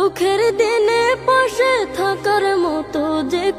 দুঃখের দিনে পাশে